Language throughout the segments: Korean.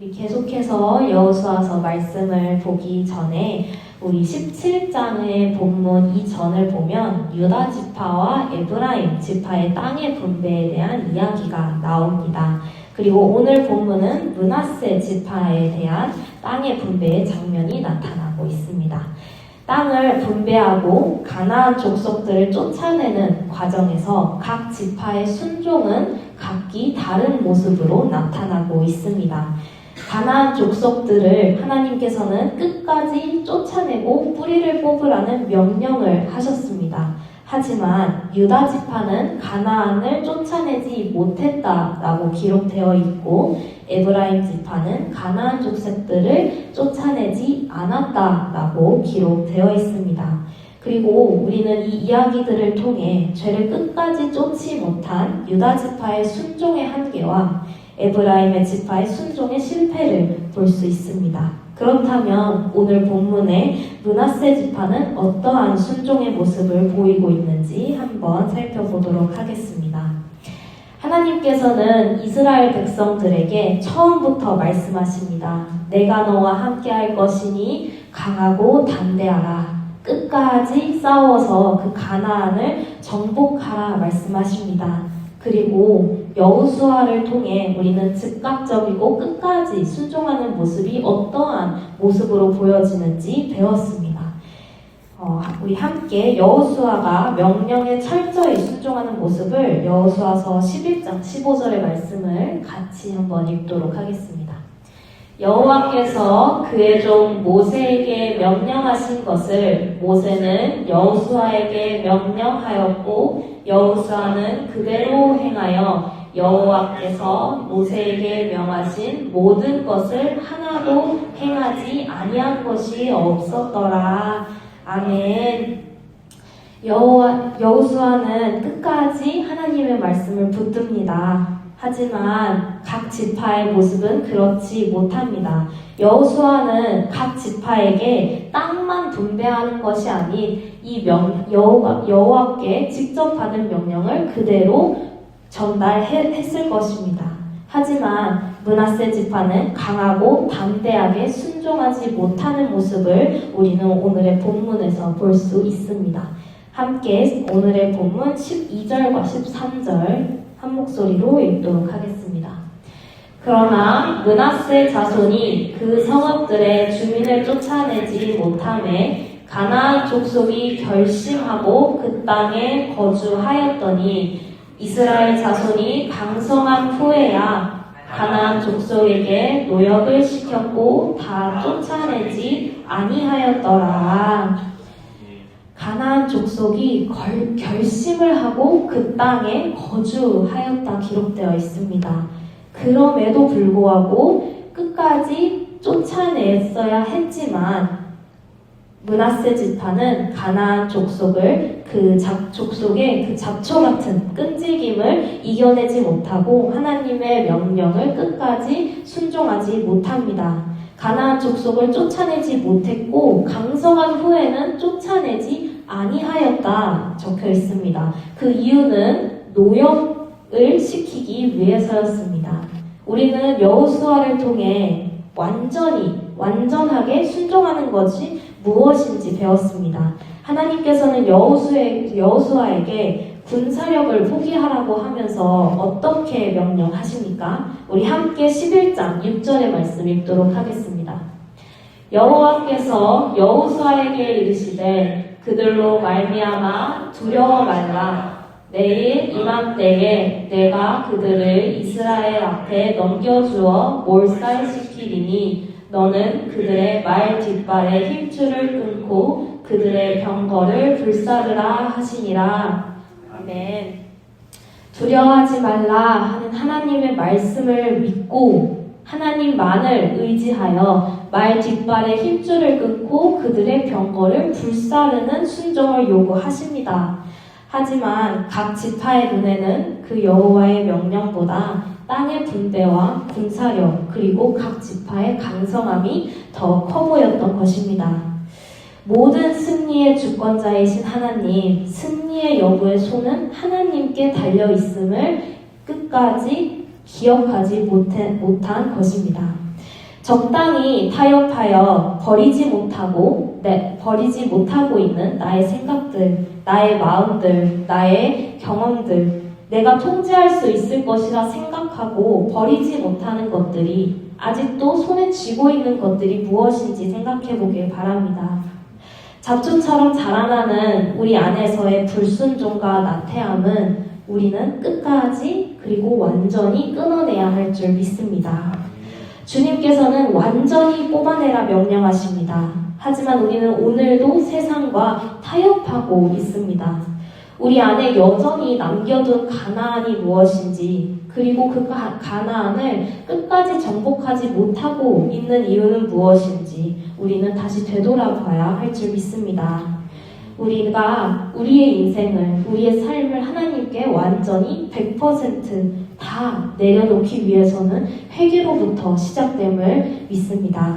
우리 계속해서 여호수아서 말씀을 보기 전에 우리 17장의 본문 이전을 보면 유다 지파와 에브라임 지파의 땅의 분배에 대한 이야기가 나옵니다. 그리고 오늘 본문은 문하세 지파에 대한 땅의 분배의 장면이 나타나고 있습니다. 땅을 분배하고 가나안 족속들을 쫓아내는 과정에서 각 지파의 순종은 각기 다른 모습으로 나타나고 있습니다. 가나안 족속들을 하나님께서는 끝까지 쫓아내고 뿌리를 뽑으라는 명령을 하셨습니다. 하지만 유다 지파는 가나안을 쫓아내지 못했다라고 기록되어 있고 에브라임 지파는 가나안 족속들을 쫓아내지 않았다라고 기록되어 있습니다. 그리고 우리는 이 이야기들을 통해 죄를 끝까지 쫓지 못한 유다 지파의 순종의 한계와 에브라임의 지파의 순종의 실패를 볼 수 있습니다. 그렇다면 오늘 본문의 문하세 지파는 어떠한 순종의 모습을 보이고 있는지 한번 살펴보도록 하겠습니다. 하나님께서는 이스라엘 백성들에게 처음부터 말씀하십니다. 내가 너와 함께 할 것이니 강하고 담대하라. 끝까지 싸워서 그 가나안을 정복하라 말씀하십니다. 그리고 여우수아를 통해 우리는 즉각적이고 끝까지 순종하는 모습이 어떠한 모습으로 보여지는지 배웠습니다. 어, 우리 함께 여호수아가 명령에 철저히 순종하는 모습을 여호수아서 11장 15절의 말씀을 같이 한번 읽도록 하겠습니다. 여호와께서 그의 종 모세에게 명령하신 것을 모세는 여호수아에게 명령하였고 여호수아는 그대로 행하여 여호와께서 모세에게 명하신 모든 것을 하나도 행하지 아니한 것이 없었더라. 아멘. 여호와 여호수아는 끝까지 하나님의 말씀을 붙듭니다. 하지만 각 지파의 모습은 그렇지 못합니다. 여호수아는 각 지파에게 땅만 분배하는 것이 아닌 이 명, 여호와, 여호와께 직접 받은 명령을 그대로 전달했을 것입니다. 하지만 문하세 지파는 강하고 담대하게 순종하지 못하는 모습을 우리는 오늘의 본문에서 볼 수 있습니다. 함께 오늘의 본문 12절과 13절 한 목소리로 읽도록 하겠습니다. 그러나 문하세 자손이 그 성읍들의 주민을 쫓아내지 못함에 가나안 족속이 결심하고 그 땅에 거주하였더니 이스라엘 자손이 강성한 후에야 가나안 족속에게 노역을 시켰고 다 쫓아내지 아니하였더라. 가나안 족속이 걸, 결심을 하고 그 땅에 거주하였다 기록되어 있습니다. 그럼에도 불구하고 끝까지 쫓아냈어야 했지만 문하세 지파는 가나안 족속을 그 작, 족속의 그 잡초 같은 끈질김을 이겨내지 못하고 하나님의 명령을 끝까지 순종하지 못합니다. 가나안 족속을 쫓아내지 못했고 강성한 후에는 쫓아내지 아니하였다 적혀 있습니다. 그 이유는 노역을 시키기 위해서였습니다. 우리는 여호수아를 통해 완전히 완전하게 순종하는 것이 무엇인지 배웠습니다. 하나님께서는 여호수아에게 군사력을 포기하라고 하면서 어떻게 명령하십니까? 우리 함께 11장 6절의 말씀 읽도록 하겠습니다. 여호와께서 여호수아에게 이르시되 그들로 말미암아 두려워 말라 내일 이맘때에 내가 그들을 이스라엘 앞에 넘겨주어 몰살시키리니 너는 그들의 말 뒷발에 힘줄을 끊고 그들의 병거를 불사르라 하시니라. 아멘. 두려워하지 말라 하는 하나님의 말씀을 믿고 하나님만을 의지하여 말 뒷발에 힘줄을 끊고 그들의 병거를 불사르는 순종을 요구하십니다. 하지만 각 지파의 눈에는 그 여호와의 명령보다 땅의 분배와 군사력 그리고 각 지파의 강성함이 더 커 보였던 것입니다. 모든 승리의 주권자이신 하나님, 승리의 여부의 손은 하나님께 달려 있음을 끝까지 기억하지 못한 것입니다. 적당히 타협하여 버리지 못하고, 네, 버리지 못하고 있는 나의 생각들, 나의 마음들, 나의 경험들, 내가 통제할 수 있을 것이라 생각하고 버리지 못하는 것들이 아직도 손에 쥐고 있는 것들이 무엇인지 생각해 보길 바랍니다. 잡초처럼 자라나는 우리 안에서의 불순종과 나태함은 우리는 끝까지 그리고 완전히 끊어내야 할 줄 믿습니다. 주님께서는 완전히 뽑아내라 명령하십니다. 하지만 우리는 오늘도 세상과 타협하고 있습니다. 우리 안에 여전히 남겨둔 가나안이 무엇인지, 그리고 그 가- 가나안을 끝까지 정복하지 못하고 있는 이유는 무엇인지, 우리는 다시 되돌아봐야 할 줄 믿습니다. 우리가 우리의 인생을, 우리의 삶을 하나님께 완전히 100%다 내려놓기 위해서는 회개로부터 시작됨을 믿습니다.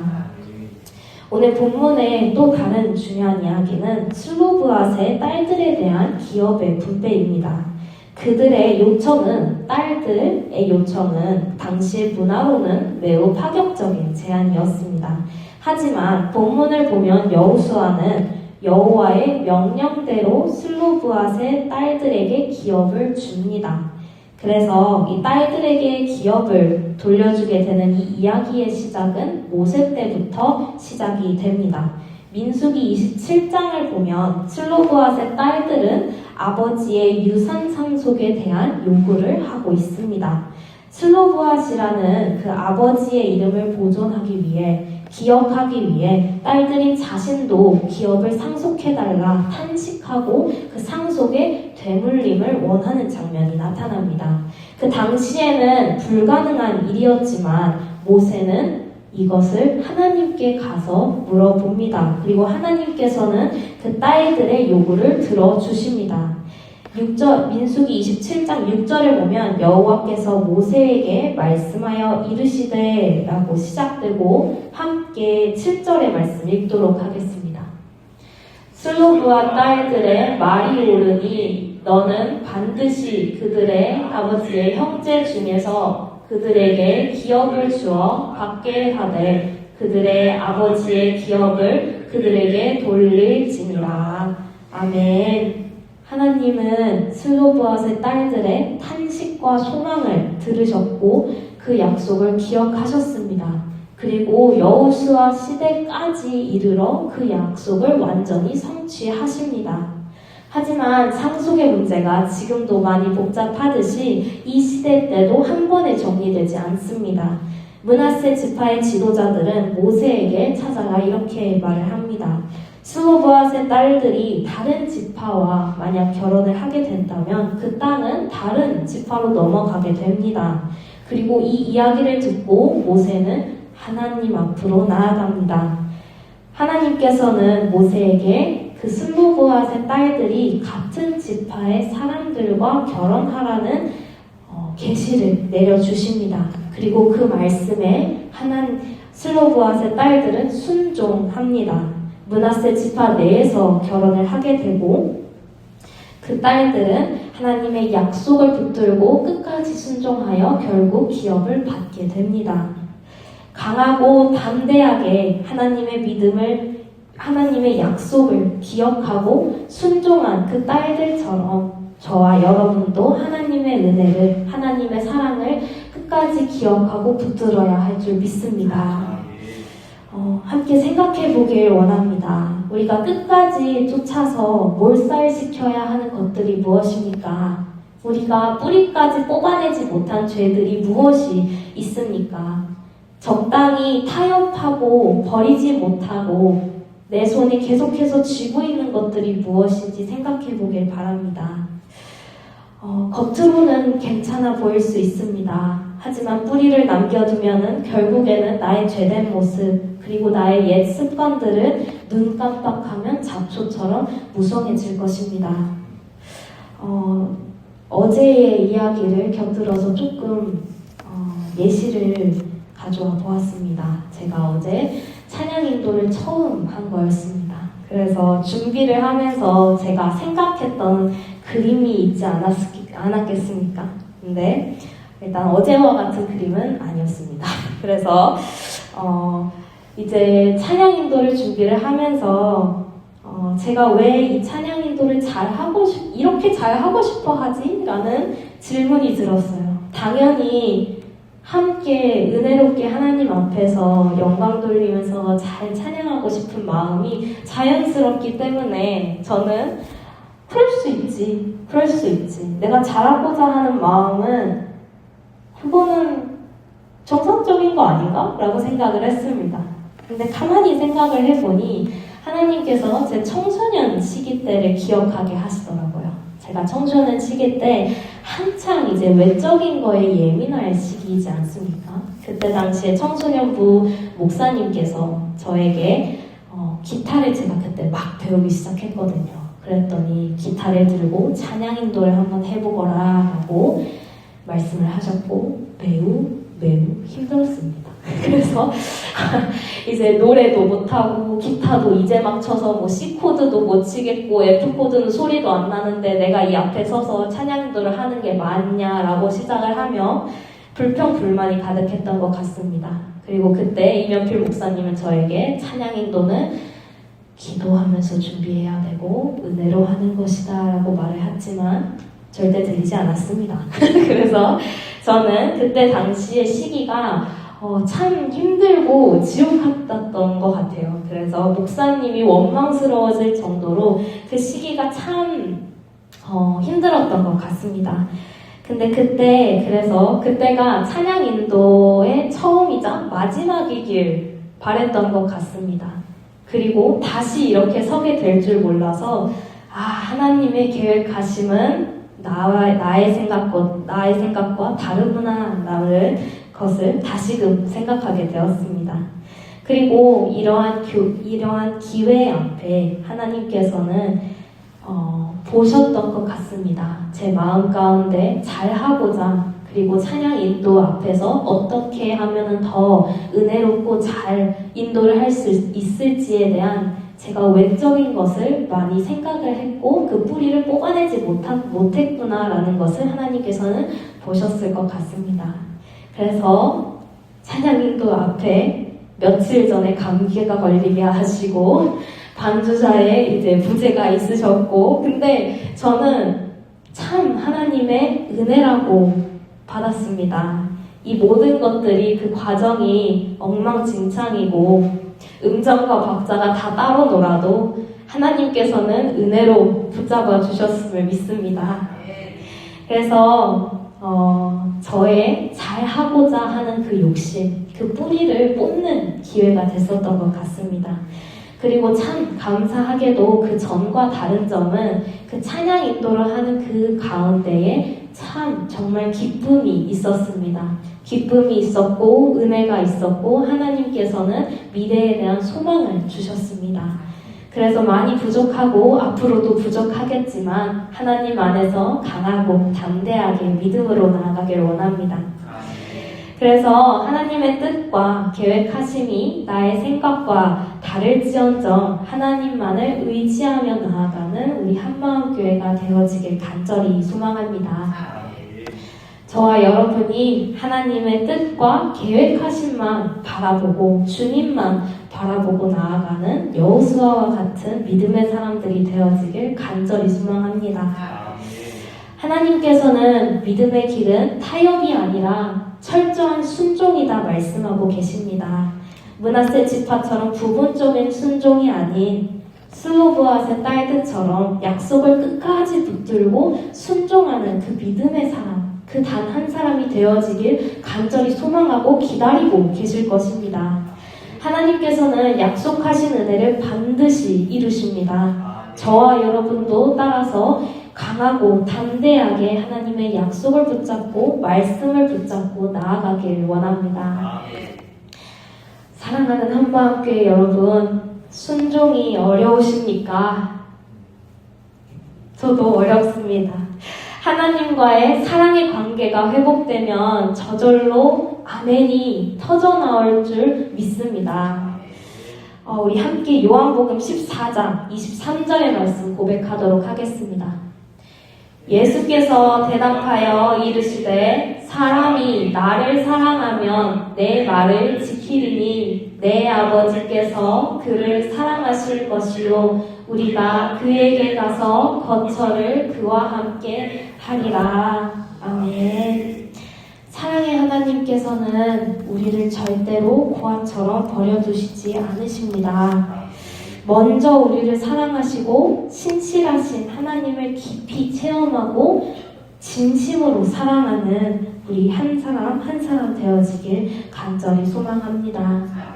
오늘 본문의 또 다른 중요한 이야기는 슬로브앗의 딸들에 대한 기업의 분배입니다. 그들의 요청은 딸들의 요청은 당시의 문화로는 매우 파격적인 제안이었습니다. 하지만 본문을 보면 여호수아는 여호와의 명령대로 슬로브앗의 딸들에게 기업을 줍니다. 그래서 이 딸들에게 기업을 돌려주게 되는 이 이야기의 시작은 모세 때부터 시작이 됩니다. 민수기 27장을 보면 슬로브앗의 딸들은 아버지의 유산 상 속에 대한 요구를 하고 있습니다. 슬로브앗이라는 그 아버지의 이름을 보존하기 위해 기억하기 위해 딸들인 자신도 기업을 상속해달라 탄식하고 그 상속의 되물림을 원하는 장면이 나타납니다. 그 당시에는 불가능한 일이었지만 모세는 이것을 하나님께 가서 물어봅니다. 그리고 하나님께서는 그 딸들의 요구를 들어주십니다. 6절 민수기 27장 6절을 보면 여호와께서 모세에게 말씀하여 이르시되 라고 시작되고 함께 7절의 말씀 읽도록 하겠습니다. 슬로브와 딸들의 말이 오르니 너는 반드시 그들의 아버지의 형제 중에서 그들에게 기업을 주어 받게 하되 그들의 아버지의 기업을 그들에게 돌릴지니라. 아멘. 하나님은 슬로브앗의 딸들의 탄식과 소망을 들으셨고 그 약속을 기억하셨습니다. 그리고 여호수아 시대까지 이르러 그 약속을 완전히 성취하십니다. 하지만 상속의 문제가 지금도 많이 복잡하듯이 이 시대 때도 한 번에 정리되지 않습니다. 문하세 지파의 지도자들은 모세에게 찾아가 이렇게 말을 합니다. 스모브앗의 딸들이 다른 지파와 만약 결혼을 하게 된다면 그 땅은 다른 지파로 넘어가게 됩니다. 그리고 이 이야기를 듣고 모세는 하나님 앞으로 나아갑니다. 하나님께서는 모세에게 그 슬로브앗의 딸들이 같은 지파의 사람들과 결혼하라는 어, 계시를 내려주십니다. 그리고 그 말씀에 하나님 슬로브앗의 딸들은 순종합니다. 문하세 지파 내에서 결혼을 하게 되고 그 딸들은 하나님의 약속을 붙들고 끝까지 순종하여 결국 기업을 받게 됩니다. 강하고 담대하게 하나님의 믿음을 하나님의 약속을 기억하고 순종한 그 딸들처럼 저와 여러분도 하나님의 은혜를 하나님의 사랑을 끝까지 기억하고 붙들어야 할 줄 믿습니다. 어, 함께 생각해 보길 원합니다. 우리가 끝까지 쫓아서 몰살시켜야 하는 것들이 무엇입니까? 우리가 뿌리까지 뽑아내지 못한 죄들이 무엇이 있습니까? 적당히 타협하고 버리지 못하고 내 손에 계속해서 쥐고 있는 것들이 무엇인지 생각해 보길 바랍니다. 어, 겉으로는 괜찮아 보일 수 있습니다. 하지만 뿌리를 남겨두면은 결국에는 나의 죄된 모습, 그리고 나의 옛 습관들은 눈 깜빡하면 잡초처럼 무성해질 것입니다. 어, 어제의 이야기를 곁들여서 조금 어, 예시를 가져와 보았습니다. 제가 어제 찬양 인도를 처음 한 거였습니다. 그래서 준비를 하면서 제가 생각했던 그림이 있지 않았, 않았겠습니까? 근데 일단 어제와 같은 그림은 아니었습니다. 그래서 어, 이제 찬양 인도를 준비를 하면서 어, 제가 왜 이 찬양 인도를 잘 하고 싶, 이렇게 잘 하고 싶어 하지? 라는 질문이 들었어요. 당연히 함께 은혜롭게 하나님 앞에서 영광 돌리면서 잘 찬양하고 싶은 마음이 자연스럽기 때문에 저는 그럴 수 있지. 그럴 수 있지. 내가 잘하고자 하는 마음은 그거는 정상적인 거 아닌가? 라고 생각을 했습니다. 근데 가만히 생각을 해보니 하나님께서 제 청소년 시기 때를 기억하게 하시더라고요. 제가 청소년 시기 때 한창 이제 외적인 거에 예민할 시기이지 않습니까? 그때 당시에 청소년부 목사님께서 저에게 어, 기타를 제가 그때 막 배우기 시작했거든요. 그랬더니 기타를 들고 찬양 인도를 한번 해보거라 라고 말씀을 하셨고 매우 매우 힘들었습니다. 그래서 이제 노래도 못하고 기타도 이제 막 쳐서 뭐 C 코드도 못 치겠고 F 코드는 소리도 안 나는데 내가 이 앞에 서서 찬양 인도를 하는 게 맞냐라고 시작을 하며 불평 불만이 가득했던 것 같습니다. 그리고 그때 이명필 목사님은 저에게 찬양 인도는 기도하면서 준비해야 되고 은혜로 하는 것이다라고 말을 했지만 절대 들리지 않았습니다. 그래서 저는 그때 당시의 시기가 어, 참 힘들고 지옥 같았던 것 같아요. 그래서 목사님이 원망스러워질 정도로 그 시기가 참 어, 힘들었던 것 같습니다. 근데 그때 그래서 그때가 찬양 인도의 처음이자 마지막이길 바랬던 것 같습니다. 그리고 다시 이렇게 서게 될 줄 몰라서 아 하나님의 계획하심은 나와 나의 생각과 나의 생각과 다르구나 라는 것을 다시금 생각하게 되었습니다. 그리고 이러한 교, 이러한 기회 앞에 하나님께서는 어, 보셨던 것 같습니다. 제 마음 가운데 잘 하고자 그리고 찬양 인도 앞에서 어떻게 하면 더 은혜롭고 잘 인도를 할 수 있을지에 대한 제가 외적인 것을 많이 생각을 했고 그 뿌리를 뽑아내지 못한, 못했구나라는 것을 하나님께서는 보셨을 것 같습니다. 그래서 찬양인도 앞에 며칠 전에 감기가 걸리게 하시고 반주자에 이제 부재가 있으셨고 근데 저는 참 하나님의 은혜라고 받았습니다. 이 모든 것들이 그 과정이 엉망진창이고 음정과 박자가 다 따로 놀아도 하나님께서는 은혜로 붙잡아 주셨음을 믿습니다. 그래서 어, 저의 잘 하고자 하는 그 욕심, 그 뿌리를 뽑는 기회가 됐었던 것 같습니다. 그리고 참 감사하게도 그 전과 다른 점은 그 찬양 인도를 하는 그 가운데에 참 정말 기쁨이 있었습니다. 기쁨이 있었고 은혜가 있었고 하나님께서는 미래에 대한 소망을 주셨습니다. 그래서 많이 부족하고 앞으로도 부족하겠지만 하나님 안에서 강하고 담대하게 믿음으로 나아가길 원합니다. 그래서 하나님의 뜻과 계획하심이 나의 생각과 다를지언정 하나님만을 의지하며 나아가는 우리 한마음교회가 되어지길 간절히 소망합니다. 저와 여러분이 하나님의 뜻과 계획하심만 바라보고 주님만 바라보고 나아가는 여호수아와 같은 믿음의 사람들이 되어지길 간절히 소망합니다. 하나님께서는 믿음의 길은 타협이 아니라 철저한 순종이다 말씀하고 계십니다. 문하세 지파처럼 부분적인 순종이 아닌 스로브아의 딸들처럼 약속을 끝까지 붙들고 순종하는 그 믿음의 사람, 그 단 한 사람이 되어지길 간절히 소망하고 기다리고 계실 것입니다. 하나님께서는 약속하신 은혜를 반드시 이루십니다. 저와 여러분도 따라서 강하고 담대하게 하나님의 약속을 붙잡고 말씀을 붙잡고 나아가길 원합니다. 사랑하는 한마음교회 여러분, 순종이 어려우십니까? 저도 어렵습니다. 하나님과의 사랑의 관계가 회복되면 저절로 아멘이 터져 나올 줄 믿습니다. 어, 우리 함께 요한복음 14장 23절의 말씀 고백하도록 하겠습니다. 예수께서 대답하여 이르시되 사람이 나를 사랑하면 내 말을 지키 지키리니 내 아버지께서 그를 사랑하실 것이요 우리가 그에게 가서 거처를 그와 함께 하리라. 아멘. 사랑의 하나님께서는 우리를 절대로 고아처럼 버려두시지 않으십니다. 먼저 우리를 사랑하시고 신실하신 하나님을 깊이 체험하고 진심으로 사랑하는 우리 한 사람 한 사람 되어지길 간절히 소망합니다.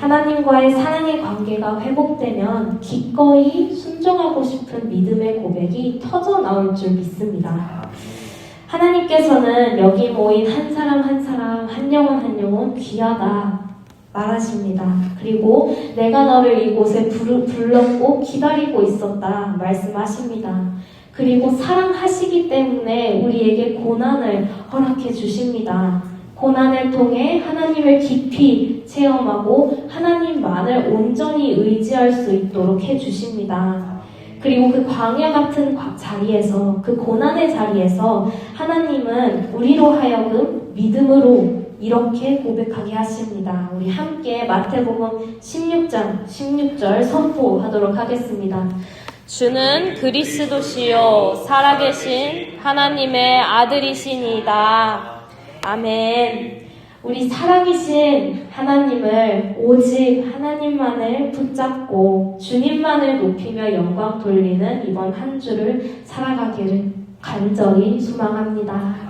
하나님과의 사랑의 관계가 회복되면 기꺼이 순종하고 싶은 믿음의 고백이 터져 나올 줄 믿습니다. 하나님께서는 여기 모인 한 사람 한 사람, 한 영혼 한 영혼 귀하다 말하십니다. 그리고 내가 너를 이곳에 불렀고 기다리고 있었다 말씀하십니다. 그리고 사랑하시기 때문에 우리에게 고난을 허락해 주십니다. 고난을 통해 하나님을 깊이 체험하고 하나님만을 온전히 의지할 수 있도록 해 주십니다. 그리고 그 광야 같은 과- 자리에서, 그 고난의 자리에서 하나님은 우리로 하여금 믿음으로 이렇게 고백하게 하십니다. 우리 함께 마태복음 16장 16절 선포하도록 하겠습니다. 주는 그리스도시요 살아계신 하나님의 아들이시니이다. 아멘. 우리 살아계신 하나님을 오직 하나님만을 붙잡고 주님만을 높이며 영광 돌리는 이번 한 주를 살아가기를 간절히 소망합니다.